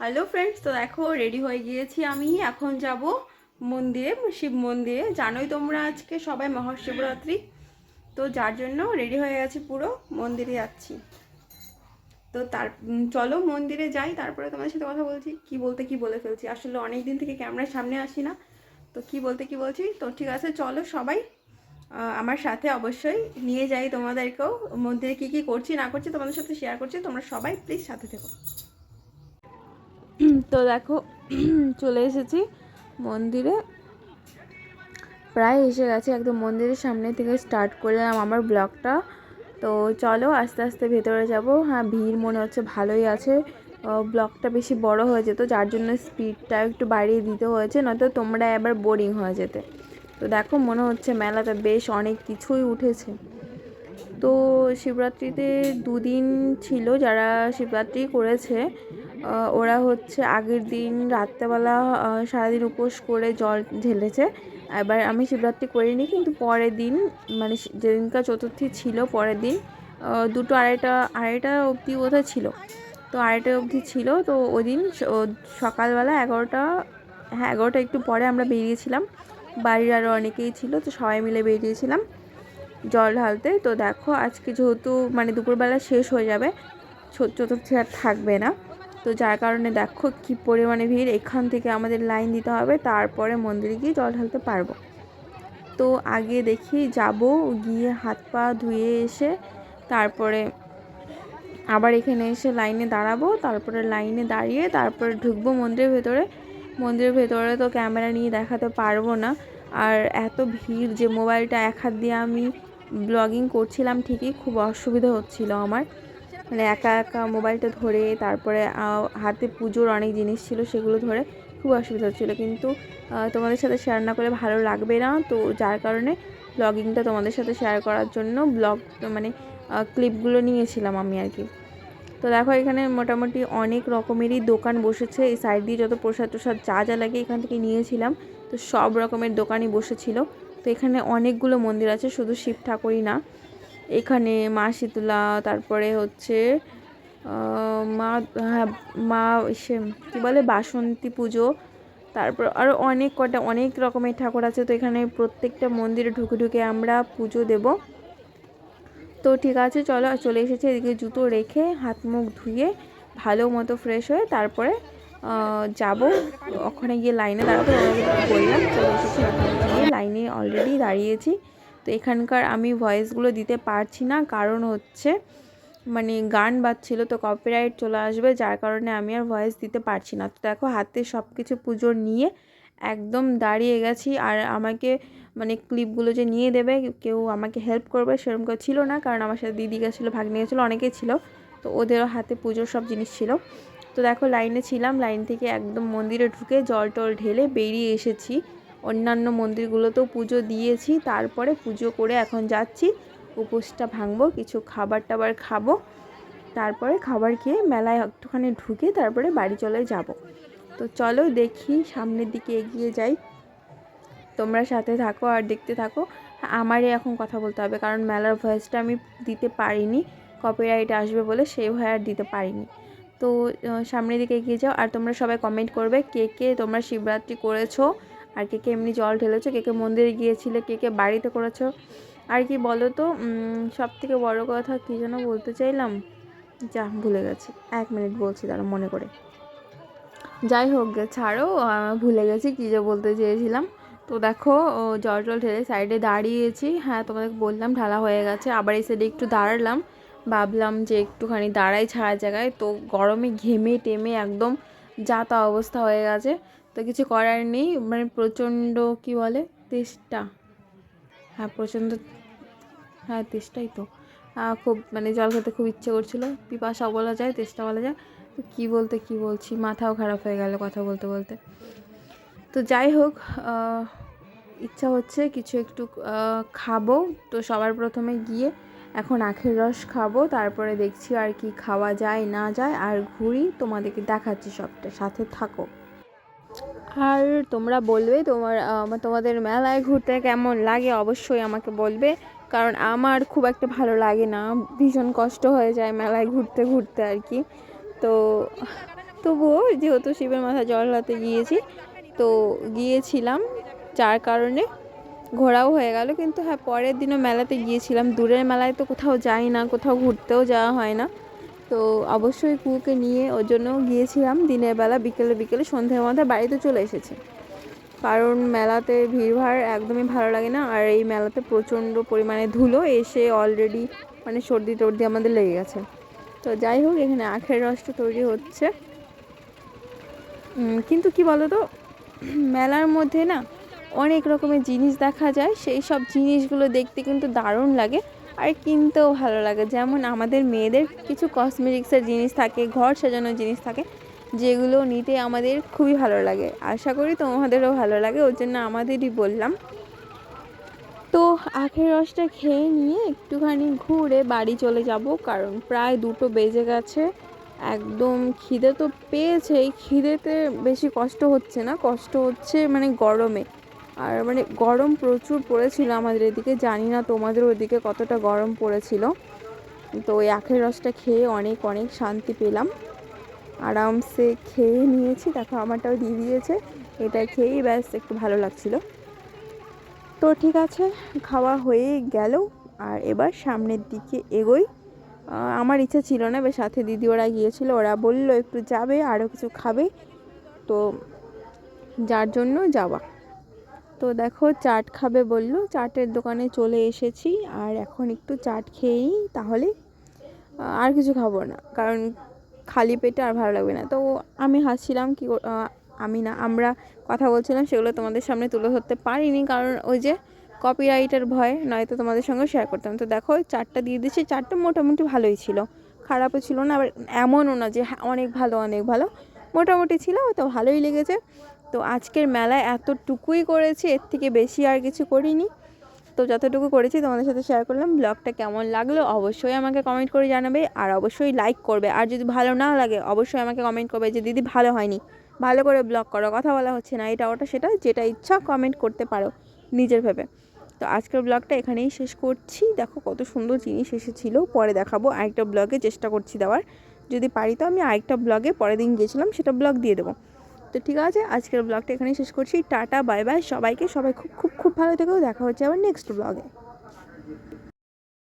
Hello friends তো দেখো ready হয়ে গিয়েছি আমি। এখন যাব মন্দিরে, শিব মন্দিরে। জানোই তোমরা আজকে সবাই মহাশিবরাত্রি। তো যার জন্য রেডি হয়ে গেছি পুরো, মন্দিরে যাচ্ছি। তো তার চলো মন্দিরে যাই, তারপরে তোমাদের সাথে কথা বলছি। কি বলতে কি বলে ফেলছি? আসলে অনেক দিন থেকে ক্যামেরার সামনে আসি না। তো কি বলতে কি বলছি? তো ঠিক আছে, চলো সবাই আমার সাথে অবশ্যই নিয়ে যাই তোমাদেরকেও। মন্দিরে কি কি করছি, না করছি তোমাদের সাথে শেয়ার করছি। তোমরা সবাই প্লিজ সাথে থেকো। তো দেখো, চলে এসেছি মন্দিরে। প্রায় এসে গেছে একদম মন্দিরের সামনে থেকে স্টার্ট করলাম আমার ব্লগটা। তো চলো আস্তে আস্তে ভেতরে যাব। হ্যাঁ ভিড় মনে হচ্ছে ভালোই আছে। ব্লগটা বেশি বড় হয়ে যেত, যার জন্য স্পিডটা একটু বাড়িয়ে দিতে হয়েছে, নয়তো তোমরা এবার বোরিং হয়ে যেতে। তো দেখো, মনে হচ্ছে মেলাতে বেশ অনেক কিছুই উঠেছে। তো শিবরাত্রিতে দুদিন ছিল যারা শিবরাত্রি করেছে ওরা হচ্ছে আগের দিন রাত্রেবেলা সারাদিন উপোস করে জল ঢেলেছে। এবার আমি শিবরাত্রি করিনি, কিন্তু পরের দিন মানে যেদিনকার চতুর্থী ছিল পরের দিন দুটো আড়াইটা আড়াইটা অবধি বোধহয় ছিল। তো আড়াইটা অবধি ছিল, তো ওই দিন সকালবেলা এগারোটা হ্যাঁ এগারোটা একটু পরে আমরা বেরিয়েছিলাম। বাড়ির আরও অনেকেই ছিল, তো সবাই মিলে বেরিয়েছিলাম জল ঢালতে। তো দেখো, আজকে যেহেতু মানে দুপুরবেলা শেষ হয়ে যাবে চতুর্থী আর থাকবে না। তো যার কারণে দেখো কি পরিমাণে ভিড়, এখান থেকে আমাদের লাইন দিতে হবে, তারপরে মন্দিরে গিয়ে জল ঢালতে পারব। তো আগে দেখি যাব, গিয়ে হাত পা ধুয়ে এসে তারপরে আবার এখানে এসে লাইনে দাঁড়াবো, তারপরে লাইনে দাঁড়িয়ে তারপরে ঢুকবো মন্দিরের ভেতরে। মন্দিরের ভেতরে তো ক্যামেরা নিয়ে দেখাতে পারব না। আর এত ভিড় যে মোবাইলটা এক হাত দিয়ে আমি ব্লগিং করছিলাম ঠিকই খুব অসুবিধা হচ্ছিল আমার। মানে একা একা মোবাইলটা ধরে, তারপরে হাতে পুজোর অনেক জিনিস ছিল সেগুলো ধরে খুব অসুবিধা হচ্ছিল। কিন্তু তোমাদের সাথে শেয়ার না করলে ভালো লাগবে না, তো যার কারণে ব্লগিংটা তোমাদের সাথে শেয়ার করার জন্য ব্লগ মানে ক্লিপগুলো নিয়েছিলাম আমি আর কি। তো দেখো, এখানে মোটামুটি অনেক রকমেরই দোকান বসেছে। এই সাইড দিয়ে যত প্রসাদ টসাদ যা যা লাগে এখান থেকে নিয়েছিলাম। তো সব রকমের দোকানই বসেছিল। তো এখানে অনেকগুলো মন্দির আছে, শুধু শিব ঠাকুরই না। এখানে মা শীতলা তারপরে হচ্ছে মা হ্যাঁ মা সে কী বলে, বাসন্তী পুজো, তারপর আরও অনেক কটা, অনেক রকমের ঠাকুর আছে। তো এখানে প্রত্যেকটা মন্দিরে ঢুকে ঢুকে আমরা পুজো দেবো। তো ঠিক আছে, চলো, চলে এসেছে, এদিকে জুতো রেখে হাত মুখ ধুয়ে ভালো মতো ফ্রেশ হয়ে তারপরে যাব। ওখানে গিয়ে লাইনে তোমাদেরকে বললাম, চলে এসেছি, লাইনে অলরেডি দাঁড়িয়েছি। তো এখানকার আমি ভয়েসগুলো দিতে পারছি না। কারণ হচ্ছে মানে গান বাজছিল তো কপিরাইট চলে আসবে, যার কারণে আমি আর ভয়েস দিতে পারছি না। তো দেখো, হাতে সব কিছু পুজোর নিয়ে একদম দাঁড়িয়ে গেছি। আর আমাকে মানে ক্লিপগুলো যে নিয়ে দেবে, কেউ আমাকে হেল্প করবে সেরকম কেউ ছিল না। কারণ আমার সাথে দিদি গেছিল, ভাগ্নি গেছিল, অনেকেই ছিল। তো ওদেরও হাতে পুজোর সব জিনিস ছিল। তো দেখো, লাইনে ছিলাম। লাইন থেকে একদম মন্দিরে ঢুকে জল টল ঢেলে বেরিয়ে এসেছি। অন্যান্য মন্দিরগুলোতেও পুজো দিয়েছি, তারপরে পুজো করে এখন যাচ্ছি, উপোসটা ভাঙবো, কিছু খাবার টাবার খাব, তারপরে খাবার খেয়ে মেলায় একটুখানি ঢুকে তারপরে বাড়ি চলে যাব। তো চলো দেখি সামনের দিকে এগিয়ে যাই। তোমরা সাথে থাকো আর দেখতে থাকো। আমারই এখন কথা বলতে হবে, কারণ মেলার ভয়েসটা আমি দিতে পারিনি কপিরাইট আসবে বলে সেই ভয় আর দিতে পারিনি। তো সামনের দিকে এগিয়ে যাও, আর তোমরা সবাই কমেন্ট করবে কে কে তোমরা শিবরাত্রি করেছ আর কে কে এমনি জল ঢেলেছো, কে কে মন্দিরে গিয়েছিলে, কে কে বাড়িতে করেছ। আর কি বলো তো সব থেকে বড়ো কথা কী যেন বলতে চাইলাম? যা, ভুলে গেছি। এক মিনিট বলছি তারা মনে করে। যাই হোক ছাড়ো ভুলে গেছি, কী যে বলতে চেয়েছিলাম। তো দেখো জল টল ঢেলে সাইডে দাঁড়িয়েছি। হ্যাঁ তোমাদের বললাম, ঢালা হয়ে গেছে। আবার এই সাইডে একটু দাঁড়ালাম। ভাবলাম যে একটুখানি দাঁড়াই ছাড়া জায়গায়। তো গরমে ঘেমে টেমে একদম যা তা অবস্থা হয়ে গেছে। তো কিছু করার নেই মানে প্রচণ্ড কি বলে, তেষ্টা। হ্যাঁ প্রচণ্ড হ্যাঁ তেষ্টাই তো। খুব মানে জল খেতে খুব ইচ্ছে করছিল। পিপাসা বলা যায়, তেষ্টা বলা যায়। তো কী বলতে, কী বলছি? মাথাও খারাপ হয়ে গেল কথা বলতে বলতে। তো যাই হোক ইচ্ছা হচ্ছে কিছু একটু খাব। তো সবার প্রথমে গিয়ে এখন আখের রস খাব। তারপরে দেখছি আর কি খাওয়া যায়, না যায়, আর ঘুরি। তোমাদেরকে দেখাচ্ছি সবটা, সাথে থাকো। আর তোমরা বলবে তোমার তোমাদের মেলায় ঘুরতে কেমন লাগে? অবশ্যই আমাকে বলবে। কারণ আমার খুব একটা ভালো লাগে না। ভীষণ কষ্ট হয়ে যায় মেলায় ঘুরতে ঘুরতে আর কি। তো তবুও যেহেতু শিবের মাথায় জল হাতে গিয়েছি, তো গিয়েছিলাম যার কারণে ঘোরাও হয়ে গেল। কিন্তু হ্যাঁ পরের দিনও মেলাতে গিয়েছিলাম। দূরের মেলায় তো কোথাও যাই না, কোথাও ঘুরতেও যাওয়া হয় না। তো অবশ্যই কুকুকে নিয়ে ওর জন্য গিয়েছিলাম। দিনের বেলা, বিকেলে বিকেলে সন্ধ্যের মধ্যে বাড়িতে চলে এসেছে। কারণ মেলাতে ভিড়ভাড় একদমই ভালো লাগে না, আর এই মেলাতে প্রচণ্ড পরিমাণে ধুলো এসে অলরেডি মানে সর্দি টর্দি আমাদের লেগে গেছে। তো যাই হোক, এখানে আখের রসটা তৈরি হচ্ছে। কিন্তু কি বলো তো মেলার মধ্যে না অনেক রকমের জিনিস দেখা যায়। সেই সব জিনিসগুলো দেখতে কিন্তু দারুণ লাগে। আর কিনতেও ভালো লাগে। যেমন আমাদের মেয়েদের কিছু কসমেটিক্সের জিনিস থাকে, ঘর সাজানোর জিনিস থাকে, যেগুলো নিতে আমাদের খুবই ভালো লাগে। আশা করি তোমাদেরও ভালো লাগে, ওর জন্য আমাদেরই বললাম। তো আখের রসটা খেয়ে নিয়ে একটুখানি ঘুরে বাড়ি চলে যাব, কারণ প্রায় দুটো বেজে গেছে। একদম খিদে তো পেয়েছেই, খিদেতে বেশি কষ্ট হচ্ছে না, কষ্ট হচ্ছে মানে গরমে। আর মানে গরম প্রচুর পড়েছিল আমাদের এদিকে, জানি না তোমাদের ওদিকে কতটা গরম পড়েছিল। তো ওই আখের রসটা খেয়ে অনেক অনেক শান্তি পেলাম। আরামসে খেয়ে নিয়েছি, দেখো আমারটাও দিয়ে দিয়েছে, এটা খেয়েই ব্যাস একটু ভালো লাগছিল। তো ঠিক আছে, খাওয়া হয়ে গেল, আর এবার সামনের দিকে এগোই। আমার ইচ্ছা ছিল না এবার সাথে দিদি ওরা গিয়েছিল, ওরা বলল একটু যাবে, আরও কিছু খাবে। তো যার জন্য যাওয়া। তো দেখো চাট খাবে বলল। চাটের দোকানে চলে এসেছি আর এখন একটু চাট খেয়েই তাহলে আর কিছু খাব না। কারণ খালি পেটে আর ভালো লাগবে না। তো আমি হাসছিলাম কি আমি না আমরা কথা বলছিলাম সেগুলো তোমাদের সামনে তুলে ধরতে পারিনি। কারণ ওই যে কপিরাইটের ভয় নয়তো তোমাদের সঙ্গে শেয়ার করতাম। তো দেখো চারটা দিয়ে দিচ্ছি চারটা মোটামুটি ভালোই ছিল। খারাপও ছিল না আবার এমনও না যে হ্যাঁ, অনেক ভালো অনেক ভালো। মোটামুটি ছিল তো ভালোই লেগেছে। তো আজকের মেলায় এতটুকুই করেছি, এর থেকে বেশি আর কিছু করিনি। তো যতটুকু করেছি তোমাদের সাথে শেয়ার করলাম ব্লগটা কেমন লাগল অবশ্যই আমাকে কমেন্ট করে জানাবে, আর অবশ্যই লাইক করবে। আর যদি ভালো না লাগে, অবশ্যই আমাকে কমেন্ট করবে যে, দিদি, ভালো হয়নি। ভালো করে ব্লগ করো, কথা বলা হচ্ছে না, এটা, ওটা, সেটা, যেটা ইচ্ছা কমেন্ট করতে পারো নিজের ভেবে। তো আজকের ব্লগটা এখানেই শেষ করছি। দেখো কত সুন্দর জিনিস এসেছিল, পরে দেখাবো আরেকটা ব্লগে চেষ্টা করছি দেওয়ার। যদি পারি তো আমি আরেকটা ব্লগে পরের দিন গিয়েছিলাম, সেটা ব্লগ দিয়ে দেবো। তো ঠিক আছে, আজকের ব্লগটা এখানেই শেষ করছি। টাটা বাই বাই সবাইকে সবাই খুব খুব খুব ভালো থেকেও দেখা হচ্ছে আবার নেক্সট ব্লগে